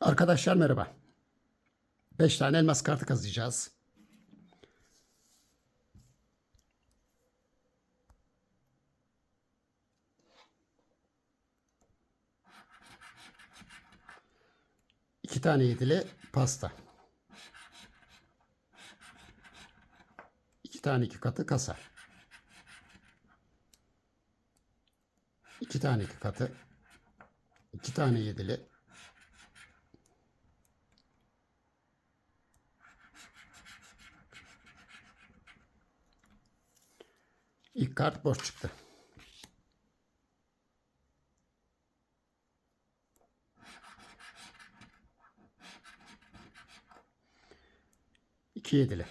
Arkadaşlar merhaba. 5 tane elmas kartı kazıyacağız. İki tane yedili pasta. İki tane iki katı kasa. İki tane iki katı. İki tane yedili. İlk kart boş çıktı. İki yedili.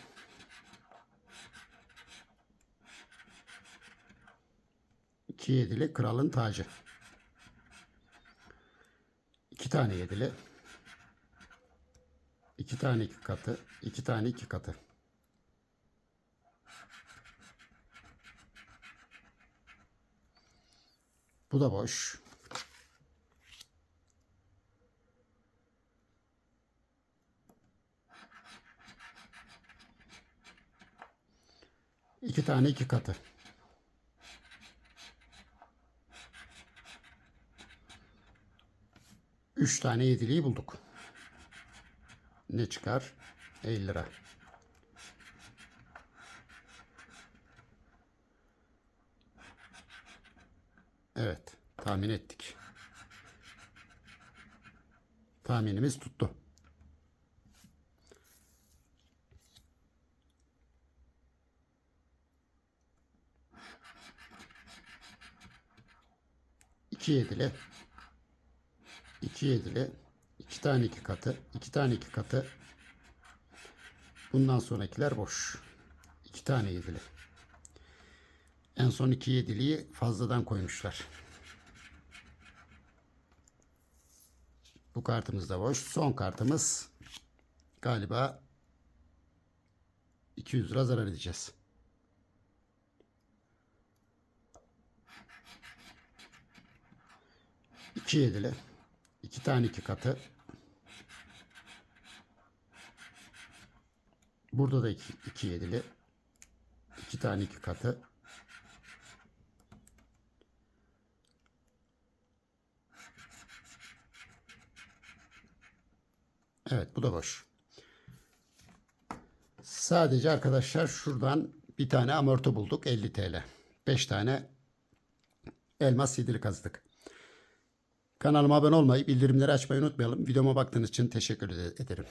İki yedili kralın tacı. İki tane yedili. İki tane iki katı. iki tane iki katı. Bu da boş. İki tane iki katı. Üç tane yediliği bulduk. Ne çıkar? 50 lira. Evet, tahmin ettik. Tahminimiz tuttu. İki yedili. İki yedili. iki tane iki katı. iki tane iki katı. Bundan sonrakiler boş. İki tane yedili. En son iki yediliği fazladan koymuşlar. Bu kartımız da boş. Son kartımız galiba 200 lira zarar edeceğiz. İki yedili. iki tane iki katı. Burada da iki, iki yedili. iki tane iki katı. Evet bu da boş. Sadece arkadaşlar şuradan bir tane amorti bulduk 50 TL. 5 tane elmas sidiri kazdık. Kanalıma abone olmayı, bildirimleri açmayı unutmayalım. Videoma baktığınız için teşekkür ederim.